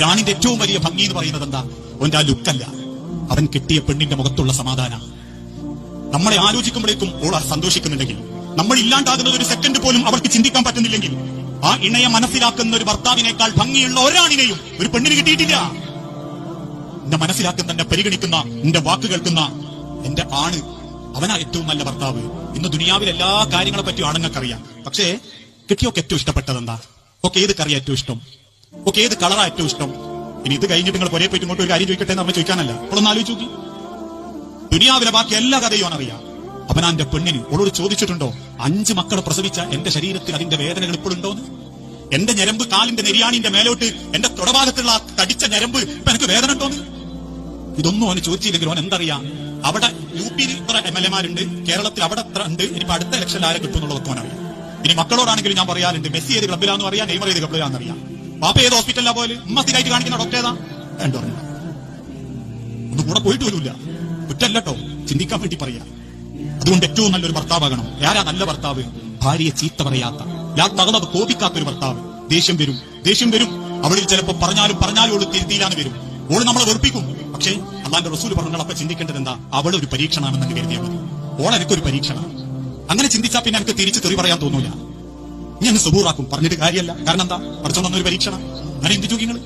ഒരാണിന്റെ ഏറ്റവും വലിയ ഭംഗി എന്ന് പറയുന്നത് എന്താ? അവന്റെ ആ ലുക്കല്ല. അവൻ കിട്ടിയ പെണ്ണിന്റെ മുഖത്തുള്ള സമാധാന. നമ്മളെ ആലോചിക്കുമ്പോഴേക്കും ഓൾ സന്തോഷിക്കുന്നുണ്ടെങ്കിൽ നമ്മൾ ഇല്ലാണ്ടാകുന്നത് ഒരു സെക്കൻഡ് പോലും അവർക്ക് ചിന്തിക്കാൻ പറ്റുന്നില്ലെങ്കിൽ ആ ഇണയെ മനസ്സിലാക്കുന്ന ഒരു ഭർത്താവിനേക്കാൾ ഭംഗിയുള്ള ഒരാണിനെയും ഒരു പെണ്ണിന് കിട്ടിയിട്ടില്ല. എന്നെ മനസ്സിലാക്കുന്ന എന്നെ പരിഗണിക്കുന്ന എന്റെ വാക്ക് കേൾക്കുന്ന എന്റെ ആണ് അവനാ ഏറ്റവും നല്ല ഭർത്താവ്. ഇന്ന് ദുനിയാവിൽ എല്ലാ കാര്യങ്ങളെ പറ്റി ആണുങ്ങൾക്കറിയാം. പക്ഷേ കിട്ടിയൊക്കെ ഏറ്റവും ഇഷ്ടപ്പെട്ടത് എന്താ? ഒക്കെ ഏത് കറിയാ ഏറ്റവും ഇഷ്ടം? ഒക്കെ ഏത് കളറാ ഏറ്റവും ഇഷ്ടം. ഇനി ഇത് കഴിഞ്ഞിട്ട് നിങ്ങൾ ഒരേ പോയിട്ട് ഇങ്ങോട്ട് ഒരു കാര്യം ചോദിക്കട്ടെ എന്ന് നമ്മൾ ചോദിക്കാനല്ല. അപ്പോഴൊന്ന് ആലോചിച്ച് നോക്കി. ദുനിയാവിലെ ബാക്കി എല്ലാ കഥയും അവനറിയാം അവനാന്റെ പെണ്ണിന് ഓളോട് ചോദിച്ചിട്ടുണ്ടോ? അഞ്ച് മക്കളെ പ്രസവിച്ച എന്റെ ശരീരത്തിൽ അതിന്റെ വേദനകൾ ഇപ്പോഴുണ്ടോന്ന് എന്റെ ഞരമ്പ് കാലിന്റെ നെരിയാണിന്റെ മേലോട്ട് എന്റെ തുടഭാഗത്തുള്ള തടിച്ച ഞരമ്പ് ഇപ്പൊ എനിക്ക് വേദന ഉണ്ടോന്ന്? ഇതൊന്നും അവന് ചോദിച്ചില്ലെങ്കിൽ അവൻ എന്തറിയാം? അവിടെ യു പിയിൽ ഇത്ര എം എൽ എമാരുണ്ട്. കേരളത്തിൽ അവിടെ എത്ര ഉണ്ട്. ഇനിയിപ്പോ അടുത്ത ഇലക്ഷനിൽ ആരെ കിട്ടും എന്നുള്ളതൊക്കെ അവനറിയാം ഇനി മക്കളോടാണെങ്കിലും ഞാൻ പറയാറുണ്ട്. മെസ്സി ഏത് ക്ലബിലാന്ന് അറിയാം. നെയ്മർ ഏത് ക്ലബിലാന്ന് അറിയാം. പാപ്പ ഏത് ഹോസ്പിറ്റലിലാ പോലെ ഉമ്മ സ്ഥിരമായിട്ട് കാണിക്കുന്ന ഡോക്ടർ ഏതാ? രണ്ടു പറഞ്ഞു. ഒന്നും കൂടെ പോയിട്ട് വരില്ല. കുറ്റല്ലോ ചിന്തിക്കാൻ വേണ്ടി പറയാ. അതുകൊണ്ട് ഏറ്റവും നല്ലൊരു ഭർത്താവാകണം. ആരാ നല്ല ഭർത്താവ്? ഭാര്യയെ ചീത്ത പറയാത്ത. ലാ കോപിക്കാത്ത ഒരു ഭർത്താവ്. ദേഷ്യം വരും. ദേഷ്യം വരും. അവളിൽ ചിലപ്പോ പറഞ്ഞാലും പറഞ്ഞാലും ഓൾ തിരുത്തിയില്ലാന്ന് വരും. ഓൾ നമ്മളെ വെറുപ്പിക്കും. പക്ഷേ അള്ളാന്റെ റസൂൽ പറഞ്ഞപ്പോ ചിന്തിക്കേണ്ടത് എന്താ? അവൾ ഒരു പരീക്ഷണമാണെന്ന് കരുതിയാൽ മതി. ഓൾ എനിക്കൊരു പരീക്ഷണം. അങ്ങനെ ചിന്തിച്ചാൽ പിന്നെ എനിക്ക് തിരിച്ച് തെറി പറയാൻ തോന്നൂല. ഞാൻ സുബൂറാക്കും. പറഞ്ഞിട്ട് കാര്യമല്ല കാരണം എന്താ? പഠിച്ചോണ്ടൊന്നൊരു പരീക്ഷണം അങ്ങനെ എന്ത് നിങ്ങൾ